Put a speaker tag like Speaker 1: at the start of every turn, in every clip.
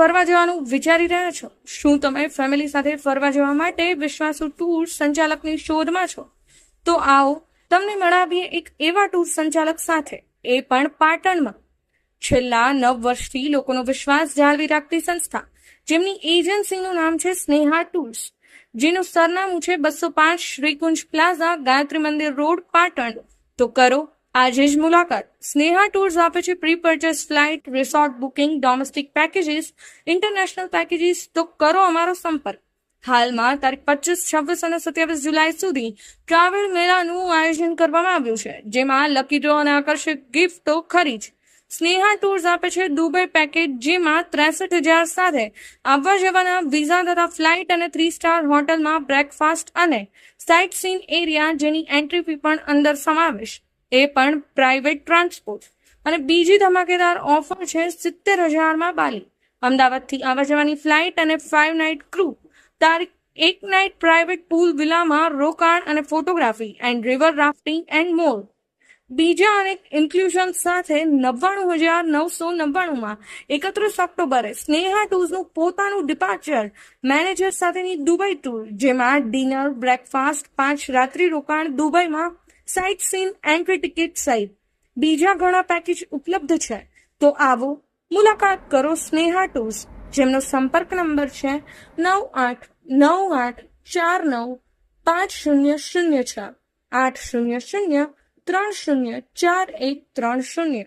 Speaker 1: ફરવા જવાનું વિચારી રહ્યા છો? શું તમે ફેમિલી સાથે ફરવા જવા માટે વિશ્વાસુ ટૂર સંચાલકની શોધમાં છો? તો આવો, તમને મળાવીએ એક એવા ટૂર સંચાલક સાથે. એ પણ પાટણમાં. છેલ્લા નવ વર્ષથી લોકોનો વિશ્વાસ જાળવી રાખતી સંસ્થા, જેમની એજન્સીનું નામ છે સ્નેહા ટૂર્સ જેનું સરનામું છે બસો પાંચ શ્રીકુંજ પ્લાઝા, ગાયત્રી મંદિર રોડ, પાટણ. તો કરો આજે જ મુલાકાત સ્નેહા ટૂર્સ આપે છે pre purchase flight resort booking domestic packages international packages તો કરો અમારો સંપર્ક હાલમાં તારીખ પચીસ છવ્વીસ અને સત્યાવીસ જુલાઈ સુધી ટ્રાવેલ મેળાનું આયોજન કરવામાં આવ્યું છે, જેમાં લકી ડ્રો અને આકર્ષક ગિફ્ટો ખરી જ. સ્નેહા ટૂર્સ આપે છે દુબઈ પેકેજ જેમાં ત્રેસઠ હજાર સાથે આવવા જવાના વિઝા તથા ફ્લાઇટ અને થ્રી સ્ટાર હોટલમાં બ્રેકફાસ્ટ અને સાઇટ સીન એરિયા જેની એન્ટ્રી ફી પણ અંદર સમાવેશ. એ પણ પ્રાઇવેટ ટ્રાન્સપોર્ટ અને બીજી ધમાકેદાર ઓફર છે સિત્તેર હજારમાં બાલી. અમદાવાદથી આવવા જવાની ફ્લાઇટ અને ફાઇવ નાઇટ ક્રૂ તારીખ એક નાઇટ પ્રાઇવેટ પૂલ વિલામાં રોકાણ અને photography and river rafting and more બીજા અનેક ઇન્ક્લુઝન સાથે નવ્વાણું હજાર નવસો નવ્વાણુંમાં એકત્રીસ ઓક્ટોબરે સ્નેહા ટૂર્સનું પોતાનું ડિપાર્ચર મેનેજર સાથેની દુબઈ ટૂર જેમાં ડિનર બ્રેકફાસ્ટ પાંચ રાત્રિ રોકાણ દુબઈમાં સાઇટ સીન એન્ટ્રી ટિકિટ સહિત બીજા ઘણા પેકેજ ઉપલબ્ધ છે તો આવો મુલાકાત કરો સ્નેહા ટૂર્સ જેમનો સંપર્ક નંબર છે નવ આઠ નવ આઠ ચાર નવ પાંચ શૂન્ય શૂન્ય છ આઠ શૂન્ય શૂન્ય ત્રણ શૂન્ય ચાર એક ત્રણ શૂન્ય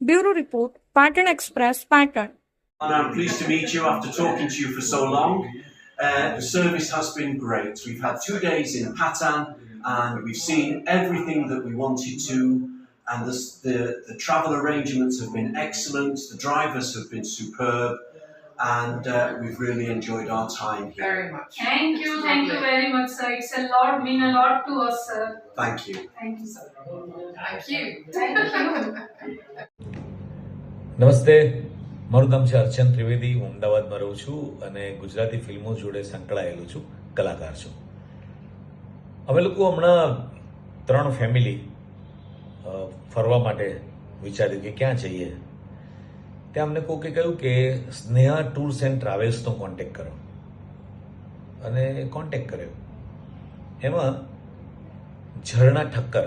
Speaker 1: bureau report Patan express
Speaker 2: Patan I'm pleased to meet you after talking to you for so long. Uh, the service has been great. We've had two days in Patan and we've seen everything that we wanted to. And the, the, the travel arrangements have been excellent. The drivers have been superb. And uh, we've really enjoyed our time here.
Speaker 3: Very much.
Speaker 4: Thank you,
Speaker 3: It's
Speaker 4: thank
Speaker 3: lovely.
Speaker 4: you very much, sir. It's a lot, mean a lot to us, sir.
Speaker 2: Thank you.
Speaker 4: Thank you, sir.
Speaker 3: Thank you.
Speaker 4: Thank you.
Speaker 5: નમસ્તે મારું નામ છે અર્ચન ત્રિવેદી હું અમદાવાદમાં રહું છું અને ગુજરાતી ફિલ્મો જોડે સંકળાયેલો છું કલાકાર છું અમે લોકો હમણાં ત્રણ ફેમિલી ફરવા માટે વિચાર્યું કે ક્યાં જઈએ. ત્યાં અમને કોકે કહ્યું કે, સ્નેહા ટૂર્સ એન્ડ ટ્રાવેલ્સનો કોન્ટેક કરો. અને કોન્ટેક કર્યો. એમાં ઝરણા ઠક્કર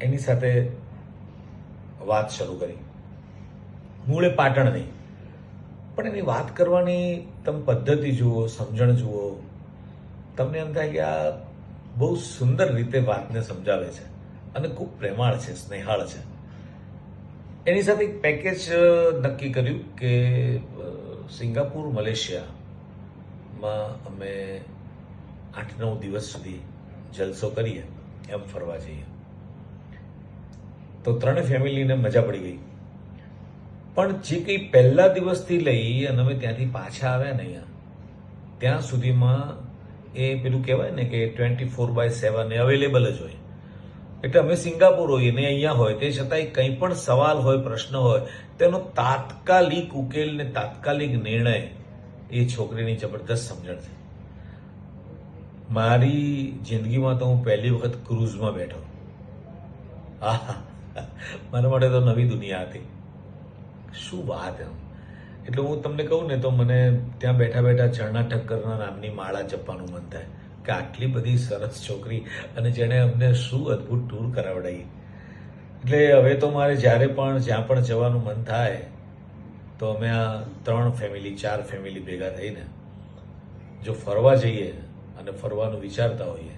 Speaker 5: એની સાથે વાત શરૂ કરી. મૂળે પાટણ નહીં. પણ એની વાત કરવાની તમે પદ્ધતિ જુઓ, સમજણ જુઓ, તમને એમ થાય કે આ બહુ સુંદર રીતે વાતને સમજાવે છે અને ખૂબ પ્રેમાળ છે, સ્નેહાળ છે. એની સાથે એક પેકેજ નક્કી કર્યું કે સિંગાપુર, મલેશિયામાં અમે આઠ નવ દિવસ સુધી જલસો કરીએ, એમ ફરવા જઈએ. તો ત્રણે ફેમિલીને મજા પડી ગઈ. પણ જે કંઈ પહેલા દિવસથી લઈ અને અમે ત્યાંથી પાછા આવ્યા ને અહીંયા, ત્યાં સુધીમાં એ પેલું કહેવાય ને કે ટ્વેન્ટી ફોર બાય સેવન એ અવેલેબલ જ હોય. એટલે અમે સિંગાપુર હોઈએ ને અહીંયા હોય, તે છતાંય કંઈ પણ સવાલ હોય, પ્રશ્ન હોય, તેનો તાત્કાલિક ઉકેલ ને તાત્કાલિક નિર્ણય એ છોકરીની જબરદસ્ત સમજણ છે. મારી જિંદગીમાં તો હું પહેલી વખત ક્રૂઝમાં બેઠો. આહા, મારા માટે તો નવી દુનિયા હતી. શું વાત એમ એટલે હું તમને કહું ને તો મને ત્યાં બેઠા બેઠા ચરણા ઠક્કરના નામની માળા જપવાનું મન થાય કે આટલી બધી સરસ છોકરી અને જેણે અમને શું અદ્ભુત ટૂર કરાવડાવી એટલે હવે તો મારે જ્યારે પણ જ્યાં પણ જવાનું મન થાય, તો અમે આ ત્રણ ફેમિલી ચાર ફેમિલી ભેગા થઈને જો ફરવા જઈએ અને ફરવાનું વિચારતા હોઈએ,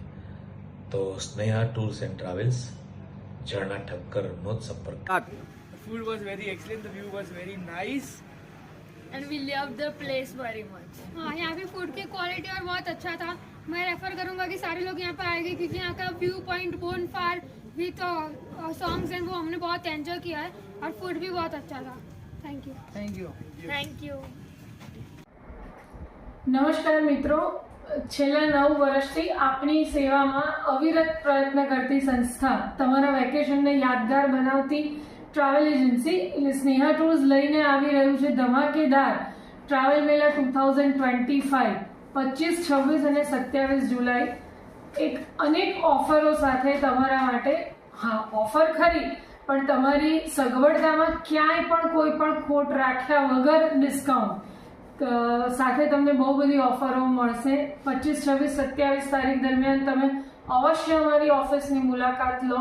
Speaker 5: તો Sneha tours and travels, Jharna ઠક્કરનો જ સંપર્ક
Speaker 6: food was very excellent view was very nice.
Speaker 7: And we love the place very much हाँ यहाँ पे फूड की क्वालिटी और बहुत अच्छा था मैं रेफर करूँगा कि सारे लोग यहाँ पे आएंगे क्योंकि यहाँ का viewpoint bonfire with songs and वो हमने बहुत एंजॉय किया है और फूड भी बहुत अच्छा था thank you
Speaker 6: Thank you.
Speaker 7: Thank you
Speaker 4: નમસ્કાર મિત્રો છેલ્લા નવ વર્ષથી આપની સેવામાં અવિરત પ્રયત્ન કરતી સંસ્થા તમારા વેકેશનને યાદગાર બનાવતી ટ્રાવેલ એજન્સી સ્નેહા ટૂર્સ લઈને આવી રહ્યું છે ધમાકેદાર. ટ્રાવેલ મેલા ટુ થાઉઝન્ડ ટ્વેન્ટી ફાઇવ પચીસ છવ્વીસ અને સત્યાવીસ જુલાઈ. એક અનેક ઓફરો સાથે તમારા માટે, હા, ઓફર ખરી, પણ તમારી સગવડતામાં ક્યાંય પણ કોઈ પણ ખોટ રાખ્યા વગર ડિસ્કાઉન્ટ. સાથે તમને બહુ બધી ઓફરો મળશે. પચીસ છવ્વીસ, સત્યાવીસ તારીખ દરમિયાન તમે અવશ્ય અમારી ઓફિસની મુલાકાત લો.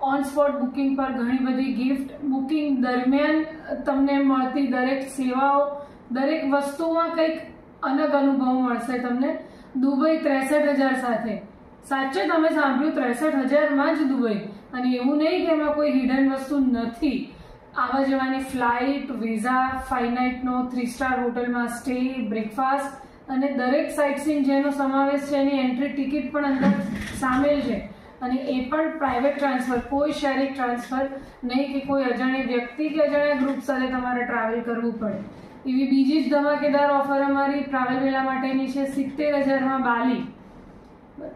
Speaker 4: ઓન સ્પોટ બુકિંગ પર ઘણી બધી ગિફ્ટ બુકિંગ દરમિયાન તમને મળતી દરેક સેવાઓ, દરેક વસ્તુમાં કંઈક અલગ અનુભવ મળશે તમને. દુબઈ ત્રેસઠ હજાર સાથે. સાચે તમે સાંભળ્યું, ત્રેસઠ હજારમાં જ દુબઈ. અને એવું નહીં કે એમાં કોઈ હિડન વસ્તુ નથી. આવવા જવાની ફ્લાઇટ વિઝા ફાઇવ નાઇટનો થ્રી સ્ટાર હોટલમાં સ્ટે બ્રેકફાસ્ટ અને દરેક સાઇટ સીન જેનો સમાવેશ છે એની એન્ટ્રી ટિકિટ પણ અંદર સામેલ છે. અને એ પણ પ્રાઇવેટ ટ્રાન્સફર કોઈ શેરિંગ ટ્રાન્સફર નહીં કે કોઈ અજાણી વ્યક્તિ કે અજાણ્યા ગ્રુપ સાથે તમારે ટ્રાવેલ કરવું પડે. એવી બીજી જ ધમાકેદાર ઓફર અમારી ટ્રાવેલ વેલા માટેની છે સિત્તેર હજારમાં બાલી.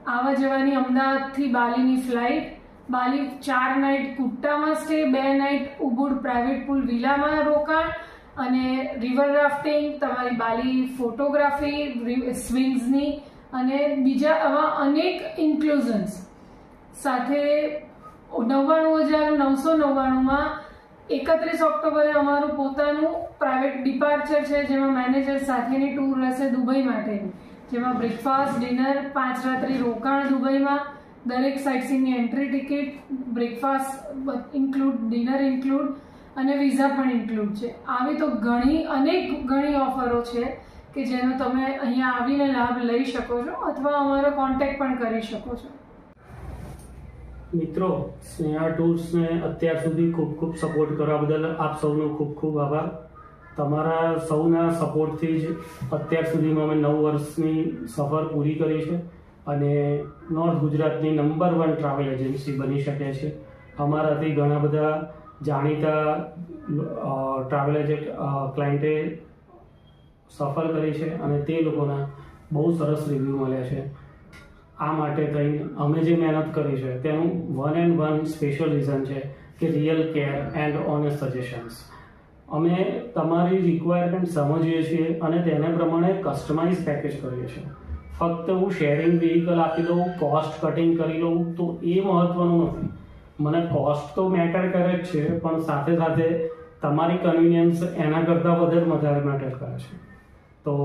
Speaker 4: આવવા જવાની અમદાવાદથી બાલીની ફ્લાઇટ બાલી ચાર નાઇટ કુટ્ટામાં સ્ટે બે નાઇટ ઉબુડ પ્રાઇવેટ પુલ વિલામાં રોકાણ અને રિવર રાફ્ટિંગ તમારી બાલી ફોટોગ્રાફી સ્વિંગ્સની અને બીજા આવા અનેક ઇન્ક્લુઝન્સ સાથે નવ્વાણું હજાર નવસો નવ્વાણુંમાં એકત્રીસ ઓક્ટોબરે અમારું પોતાનું પ્રાઇવેટ ડિપાર્ચર છે, જેમાં મેનેજર સાથેની ટૂર રહેશે દુબઈ માટેની. જેમાં બ્રેકફાસ્ટ ડિનર પાંચ રાત્રિ રોકાણ દુબઈમાં. દરેક સાઇટસીની entry ticket breakfast include dinner include અને વિઝા પણ ઇન્ક્લુડ છે. આવી તો ઘણી, અનેક ઘણી ઓફરો છે કે જેનો તમે અહીંયા આવીને લાભ લઈ શકો છો અથવા અમારો કોન્ટેક્ટ પણ કરી શકો છો.
Speaker 3: મિત્રો, સ્નેહા ટૂર્સને અત્યાર સુધી ખૂબ ખૂબ સપોર્ટ કરવા બદલ આપ સૌનો ખૂબ ખૂબ આભાર. તમારા સૌના સપોર્ટથી જ અત્યાર સુધીમાં અમે નવ વર્ષની સફર પૂરી કરી છે અને નોર્થ ગુજરાતની નંબર વન ટ્રાવેલ એજન્સી બની શકે છે. અમારાથી ઘણા બધા જાણીતા ટ્રાવેલ એજન્ટ ક્લાયન્ટે સફર કરી છે અને તે લોકોના બહુ સરસ રિવ્યૂ મળ્યા છે. આ માટે થઈને અમે જે મહેનત કરી છે તેનું one and one special reason છે કે real care and honest suggestions અમે તમારી રિક્વાયરમેન્ટ સમજીએ છીએ અને તેને પ્રમાણે કસ્ટમાઇઝ પેકેજ કરીએ છીએ. ફક્ત હું શેરિંગ વ્હીકલ આપી દઉં કોસ્ટ કટિંગ કરી લઉં, તો એ મહત્ત્વનું નથી. મને કોસ્ટ તો મેટર કરે જ છે, પણ સાથે સાથે તમારી કન્વિનિયન્સ એના કરતાં વધારે વધારે મેટર કરે છે. તો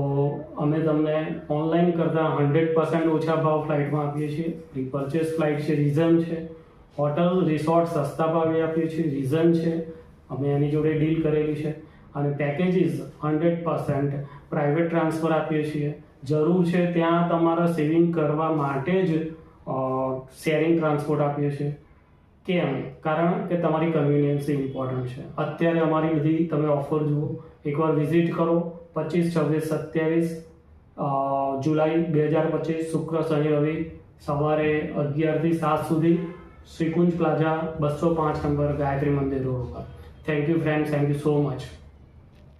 Speaker 3: અમે તમને ઓનલાઈન કરતાં હંડ્રેડ પર્સન્ટ ઓછા ભાવ ફ્લાઇટમાં આપીએ છીએ. રિપર્ચેસ ફ્લાઇટ છે રીઝન છે. હોટલ રિસોર્ટ સસ્તા ભાવે આપીએ છીએ રીઝન છે. અમે એની જોડે ડીલ કરેલી છે. અને packages hundred percent private transfer આપીએ છીએ. જરૂર છે ત્યાં તમારા સેવિંગ કરવા માટે જ શેરિંગ ટ્રાન્સપોર્ટ આપીએ છીએ. કેમ? કારણ કે તમારી કન્વિનિયન્સ ઇમ્પોર્ટન્ટ છે. અત્યારે અમારી બધી તમે ઓફર જુઓ. એકવાર વિઝિટ કરો, પચીસ, છવ્વીસ, સત્યાવીસ જુલાઈ બે હજાર પચીસ, શુક્ર, શનિ, રવિ, સવારે અગિયારથી સાત સુધી શ્રીકુંજ પ્લાઝા બસો પાંચ નંબર ગાયત્રી મંદિર રોડ ઉપર. Thank you friend thank you so much